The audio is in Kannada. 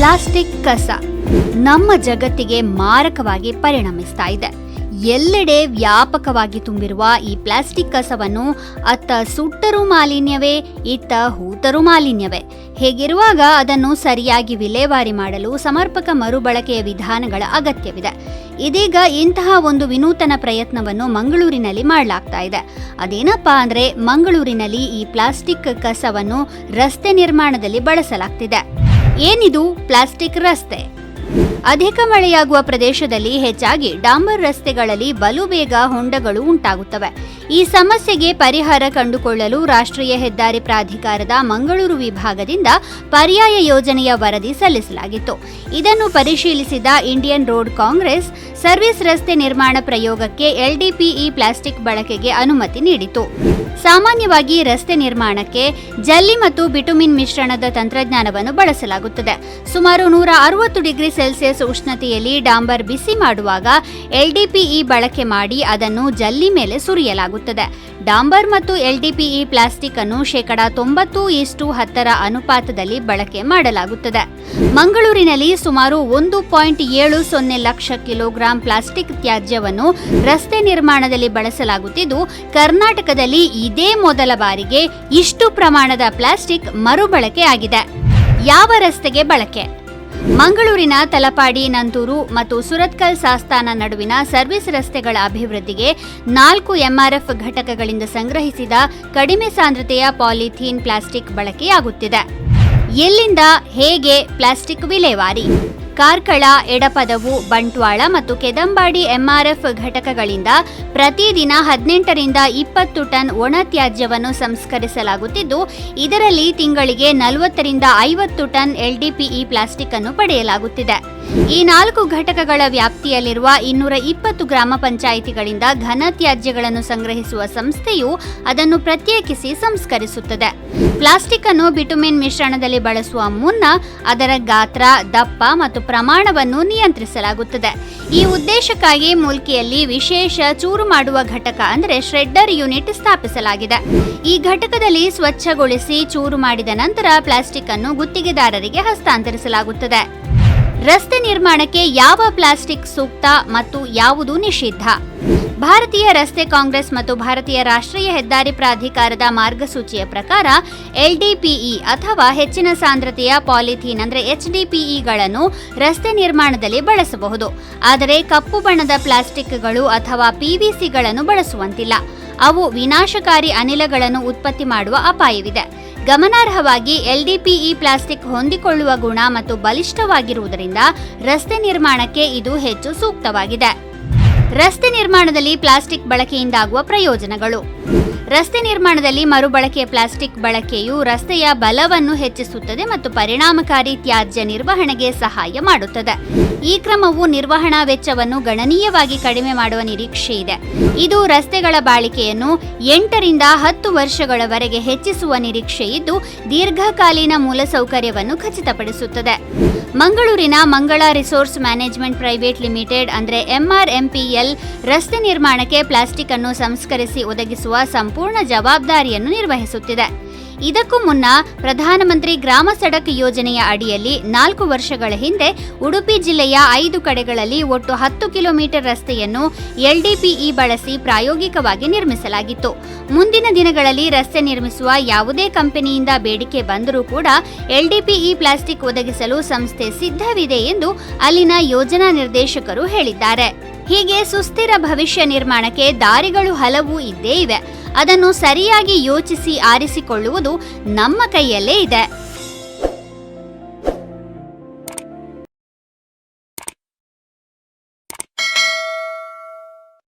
ಪ್ಲಾಸ್ಟಿಕ್ ಕಸ ನಮ್ಮ ಜಗತ್ತಿಗೆ ಮಾರಕವಾಗಿ ಪರಿಣಮಿಸ್ತಾ ಇದೆ. ಎಲ್ಲೆಡೆ ವ್ಯಾಪಕವಾಗಿ ತುಂಬಿರುವ ಈ ಪ್ಲಾಸ್ಟಿಕ್ ಕಸವನ್ನು ಅತ್ತ ಸುಟ್ಟರೂ ಮಾಲಿನ್ಯವೇ, ಇತ್ತ ಹೂತರೂ ಮಾಲಿನ್ಯವೇ. ಹೇಗಿರುವಾಗ ಅದನ್ನು ಸರಿಯಾಗಿ ವಿಲೇವಾರಿ ಮಾಡಲು ಸಮರ್ಪಕ ಮರುಬಳಕೆಯ ವಿಧಾನಗಳ ಅಗತ್ಯವಿದೆ. ಇದೀಗ ಇಂತಹ ಒಂದು ವಿನೂತನ ಪ್ರಯತ್ನವನ್ನು ಮಂಗಳೂರಿನಲ್ಲಿ ಮಾಡಲಾಗ್ತಾ ಇದೆ. ಅದೇನಪ್ಪಾ ಅಂದ್ರೆ, ಮಂಗಳೂರಿನಲ್ಲಿ ಈ ಪ್ಲಾಸ್ಟಿಕ್ ಕಸವನ್ನು ರಸ್ತೆ ನಿರ್ಮಾಣದಲ್ಲಿ ಬಳಸಲಾಗ್ತಿದೆ. ಏನಿದು? ಪ್ಲಾಸ್ಟಿಕ್ ರಸ್ತೆ. ಅಧಿಕ ಮಳೆಯಾಗುವ ಪ್ರದೇಶದಲ್ಲಿ ಹೆಚ್ಚಾಗಿ ಡಾಂಬರ್ ರಸ್ತೆಗಳಲ್ಲಿ ಬಲು ಬೇಗ ಹೊಂಡಗಳು ಉಂಟಾಗುತ್ತವೆ. ಈ ಸಮಸ್ಯೆಗೆ ಪರಿಹಾರ ಕಂಡುಕೊಳ್ಳಲು ರಾಷ್ಟ್ರೀಯ ಹೆದ್ದಾರಿ ಪ್ರಾಧಿಕಾರದ ಮಂಗಳೂರು ವಿಭಾಗದಿಂದ ಪರ್ಯಾಯ ಯೋಜನೆಯ ವರದಿ ಸಲ್ಲಿಸಲಾಗಿತ್ತು. ಇದನ್ನು ಪರಿಶೀಲಿಸಿದ ಇಂಡಿಯನ್ ರೋಡ್ ಕಾಂಗ್ರೆಸ್, ಸರ್ವಿಸ್ ರಸ್ತೆ ನಿರ್ಮಾಣ ಪ್ರಯೋಗಕ್ಕೆ ಎಲ್ಡಿಪಿಇ ಪ್ಲಾಸ್ಟಿಕ್ ಬಳಕೆಗೆ ಅನುಮತಿ ನೀಡಿತು ಸಾಮಾನ್ಯವಾಗಿ ರಸ್ತೆ ನಿರ್ಮಾಣಕ್ಕೆ ಜಲ್ಲಿ ಮತ್ತು ಬಿಟುಮಿನ್ ಮಿಶ್ರಣದ ತಂತ್ರಜ್ಞಾನವನ್ನು ಬಳಸಲಾಗುತ್ತದೆ. ಸುಮಾರು ನೂರ ಅರವತ್ತು ಡಿಗ್ರಿ ಸೆಲ್ಸಿಯಸ್ ಉಷ್ಣತೆಯಲ್ಲಿ ಡಾಂಬರ್ ಬಿಸಿ ಮಾಡುವಾಗ ಎಲ್ಡಿಪಿಇ ಬಳಕೆ ಮಾಡಿ ಅದನ್ನು ಜಲ್ಲಿ ಮೇಲೆ ಸುರಿಯಲಾಗುತ್ತದೆ. ಡಾಂಬರ್ ಮತ್ತು ಎಲ್ಡಿಪಿಇ ಪ್ಲಾಸ್ಟಿಕ್ ಅನ್ನು ಶೇಕಡಾ ತೊಂಬತ್ತು ಇಷ್ಟು ಹತ್ತರ ಅನುಪಾತದಲ್ಲಿ ಬಳಕೆ ಮಾಡಲಾಗುತ್ತದೆ. ಮಂಗಳೂರಿನಲ್ಲಿ ಸುಮಾರು ಒಂದು ಪಾಯಿಂಟ್ ಏಳು ಸೊನ್ನೆ ಲಕ್ಷ ಕಿಲೋಗ್ರಾಂ ಪ್ಲಾಸ್ಟಿಕ್ ತ್ಯಾಜ್ಯವನ್ನು ರಸ್ತೆ ನಿರ್ಮಾಣದಲ್ಲಿ ಬಳಸಲಾಗುತ್ತಿದ್ದು, ಕರ್ನಾಟಕದಲ್ಲಿ ಇದೇ ಮೊದಲ ಬಾರಿಗೆ ಇಷ್ಟು ಪ್ರಮಾಣದ ಪ್ಲಾಸ್ಟಿಕ್ ಮರುಬಳಕೆ ಆಗಿದೆ. ಯಾವ ರಸ್ತೆಗೆ ಬಳಕೆ? ಮಂಗಳೂರಿನ ತಲಪಾಡಿ ನಂತೂರು ಮತ್ತು ಸುರತ್ಕಲ್ ಸಾಸ್ತಾನ ನಡುವಿನ ಸರ್ವಿಸ್ ರಸ್ತೆಗಳ ಅಭಿವೃದ್ಧಿಗೆ ನಾಲ್ಕು ಎಂಆರ್ಎಫ್ ಘಟಕಗಳಿಂದ ಸಂಗ್ರಹಿಸಿದ ಕಡಿಮೆ ಸಾಂದ್ರತೆಯ ಪಾಲಿಥೀನ್ ಪ್ಲಾಸ್ಟಿಕ್ ಬಳಕೆಯಾಗುತ್ತಿದೆ. ಎಲ್ಲಿಂದ ಹೇಗೆ ಪ್ಲಾಸ್ಟಿಕ್ ವಿಲೇವಾರಿ? ಕಾರ್ಕಳ, ಎಡಪದವು, ಬಂಟ್ವಾಳ ಮತ್ತು ಕೆದಂಬಾಡಿ ಎಂಆರ್ಎಫ್ ಘಟಕಗಳಿಂದ ಪ್ರತಿದಿನ ಹದಿನೆಂಟರಿಂದ ಇಪ್ಪತ್ತು ಟನ್ ಒಣ ತ್ಯಾಜ್ಯವನ್ನು ಸಂಸ್ಕರಿಸಲಾಗುತ್ತಿದ್ದು, ಇದರಲ್ಲಿ ತಿಂಗಳಿಗೆ ನಲವತ್ತರಿಂದ ಐವತ್ತು ಟನ್ ಎಲ್ಡಿಪಿಇ ಪ್ಲಾಸ್ಟಿಕ್ ಅನ್ನು ಪಡೆಯಲಾಗುತ್ತಿದೆ. ಈ ನಾಲ್ಕು ಘಟಕಗಳ ವ್ಯಾಪ್ತಿಯಲ್ಲಿರುವ ಇನ್ನೂರ ಇಪ್ಪತ್ತು ಗ್ರಾಮ ಪಂಚಾಯಿತಿಗಳಿಂದ ಘನ ತ್ಯಾಜ್ಯಗಳನ್ನು ಸಂಗ್ರಹಿಸುವ ಸಂಸ್ಥೆಯು ಅದನ್ನು ಪ್ರತ್ಯೇಕಿಸಿ ಸಂಸ್ಕರಿಸುತ್ತದೆ. ಪ್ಲಾಸ್ಟಿಕ್ ಅನ್ನು ಬಿಟುಮಿನ್ ಮಿಶ್ರಣದಲ್ಲಿ ಬಳಸುವ ಮುನ್ನ ಅದರ ಗಾತ್ರ, ದಪ್ಪ ಮತ್ತು ಪ್ರಮಾಣವನ್ನು ನಿಯಂತ್ರಿಸಲಾಗುತ್ತದೆ. ಈ ಉದ್ದೇಶಕ್ಕಾಗಿ ಮುಲ್ಕಿಯಲ್ಲಿ ವಿಶೇಷ ಚೂರು ಮಾಡುವ ಘಟಕ ಅಂದರೆ ಶ್ರೆಡ್ಡರ್ ಯೂನಿಟ್ ಸ್ಥಾಪಿಸಲಾಗಿದೆ. ಈ ಘಟಕದಲ್ಲಿ ಸ್ವಚ್ಛಗೊಳಿಸಿ ಚೂರು ಮಾಡಿದ ನಂತರ ಪ್ಲಾಸ್ಟಿಕ್ ಅನ್ನು ಗುತ್ತಿಗೆದಾರರಿಗೆ ಹಸ್ತಾಂತರಿಸಲಾಗುತ್ತದೆ. ರಸ್ತೆ ನಿರ್ಮಾಣಕ್ಕೆ ಯಾವ ಪ್ಲಾಸ್ಟಿಕ್ ಸೂಕ್ತ ಮತ್ತು ಯಾವುದು ನಿಷಿದ್ಧ? ಭಾರತೀಯ ರಸ್ತೆ ಕಾಂಗ್ರೆಸ್ ಮತ್ತು ಭಾರತೀಯ ರಾಷ್ಟ್ರೀಯ ಹೆದ್ದಾರಿ ಪ್ರಾಧಿಕಾರದ ಮಾರ್ಗಸೂಚಿಯ ಪ್ರಕಾರ ಎಲ್ಡಿಪಿಇ ಅಥವಾ ಹೆಚ್ಚಿನ ಸಾಂದ್ರತೆಯ ಪಾಲಿಥೀನ್ ಅಂದರೆ ಎಚ್ಡಿಪಿಇಗಳನ್ನು ರಸ್ತೆ ನಿರ್ಮಾಣದಲ್ಲಿ ಬಳಸಬಹುದು. ಆದರೆ ಕಪ್ಪು ಬಣ್ಣದ ಪ್ಲಾಸ್ಟಿಕ್ಗಳು ಅಥವಾ ಪಿವಿಸಿಗಳನ್ನು ಬಳಸುವಂತಿಲ್ಲ. ಅವು ವಿನಾಶಕಾರಿ ಅನಿಲಗಳನ್ನು ಉತ್ಪತ್ತಿ ಮಾಡುವ ಅಪಾಯವಿದೆ. ಗಮನಾರ್ಹವಾಗಿ ಎಲ್ಡಿಪಿಇ ಪ್ಲಾಸ್ಟಿಕ್ ಹೊಂದಿಕೊಳ್ಳುವ ಗುಣ ಮತ್ತು ಬಲಿಷ್ಠವಾಗಿರುವುದರಿಂದ ರಸ್ತೆ ನಿರ್ಮಾಣಕ್ಕೆ ಇದು ಹೆಚ್ಚು ಸೂಕ್ತವಾಗಿದೆ. ರಸ್ತೆ ನಿರ್ಮಾಣದಲ್ಲಿ ಪ್ಲಾಸ್ಟಿಕ್ ಬಳಕೆಯಿಂದಾಗುವ ಪ್ರಯೋಜನಗಳು. ರಸ್ತೆ ನಿರ್ಮಾಣದಲ್ಲಿ ಮರುಬಳಕೆಯ ಪ್ಲಾಸ್ಟಿಕ್ ಬಳಕೆಯು ರಸ್ತೆಯ ಬಲವನ್ನು ಹೆಚ್ಚಿಸುತ್ತದೆ ಮತ್ತು ಪರಿಣಾಮಕಾರಿ ತ್ಯಾಜ್ಯ ನಿರ್ವಹಣೆಗೆ ಸಹಾಯ ಮಾಡುತ್ತದೆ. ಈ ಕ್ರಮವು ನಿರ್ವಹಣಾ ವೆಚ್ಚವನ್ನು ಗಣನೀಯವಾಗಿ ಕಡಿಮೆ ಮಾಡುವ ನಿರೀಕ್ಷೆ ಇದೆ. ಇದು ರಸ್ತೆಗಳ ಬಾಳಿಕೆಯನ್ನು ಎಂಟರಿಂದ ಹತ್ತು ವರ್ಷಗಳವರೆಗೆ ಹೆಚ್ಚಿಸುವ ನಿರೀಕ್ಷೆ ಇದ್ದು, ದೀರ್ಘಕಾಲೀನ ಮೂಲಸೌಕರ್ಯವನ್ನು ಖಚಿತಪಡಿಸುತ್ತದೆ. ಮಂಗಳೂರಿನ ಮಂಗಳ ರಿಸೋರ್ಸ್ ಮ್ಯಾನೇಜ್ಮೆಂಟ್ ಪ್ರೈವೇಟ್ ಲಿಮಿಟೆಡ್ ಅಂದರೆ ಎಂಆರ್ಎಂಪಿಎಲ್ ರಸ್ತೆ ನಿರ್ಮಾಣಕ್ಕೆ ಪ್ಲಾಸ್ಟಿಕ್ ಅನ್ನು ಸಂಸ್ಕರಿಸಿ ಒದಗಿಸುವ ಸಂಪೂರ್ಣ ಜವಾಬ್ದಾರಿಯನ್ನು ನಿರ್ವಹಿಸುತ್ತಿದೆ. ಇದಕ್ಕೂ ಮುನ್ನ ಪ್ರಧಾನಮಂತ್ರಿ ಗ್ರಾಮ ಸಡಕ್ ಯೋಜನೆಯ ಅಡಿಯಲ್ಲಿ ನಾಲ್ಕು ವರ್ಷಗಳ ಹಿಂದೆ ಉಡುಪಿ ಜಿಲ್ಲೆಯ ಐದು ಕಡೆಗಳಲ್ಲಿ ಒಟ್ಟು ಹತ್ತು ಕಿಲೋಮೀಟರ್ ರಸ್ತೆಯನ್ನು ಎಲ್ಡಿಪಿಇ ಬಳಸಿ ಪ್ರಾಯೋಗಿಕವಾಗಿ ನಿರ್ಮಿಸಲಾಗಿತ್ತು. ಮುಂದಿನ ದಿನಗಳಲ್ಲಿ ರಸ್ತೆ ನಿರ್ಮಿಸುವ ಯಾವುದೇ ಕಂಪನಿಯಿಂದ ಬೇಡಿಕೆ ಬಂದರೂ ಕೂಡ ಎಲ್ಡಿಪಿಇ ಪ್ಲಾಸ್ಟಿಕ್ ಒದಗಿಸಲು ಸಂಸ್ಥೆ ಸಿದ್ಧವಿದೆ ಎಂದು ಅಲ್ಲಿನ ಯೋಜನಾ ನಿರ್ದೇಶಕರು ಹೇಳಿದ್ದಾರೆ. ಹೀಗೆ ಸುಸ್ಥಿರ ಭವಿಷ್ಯ ನಿರ್ಮಾಣಕ್ಕೆ ದಾರಿಗಳು ಹಲವು ಇದ್ದೇ ಇವೆ. ಅದನ್ನು ಸರಿಯಾಗಿ ಯೋಚಿಸಿ ಆರಿಸಿಕೊಳ್ಳುವುದು ನಮ್ಮ ಕೈಯಲ್ಲೇ ಇದೆ.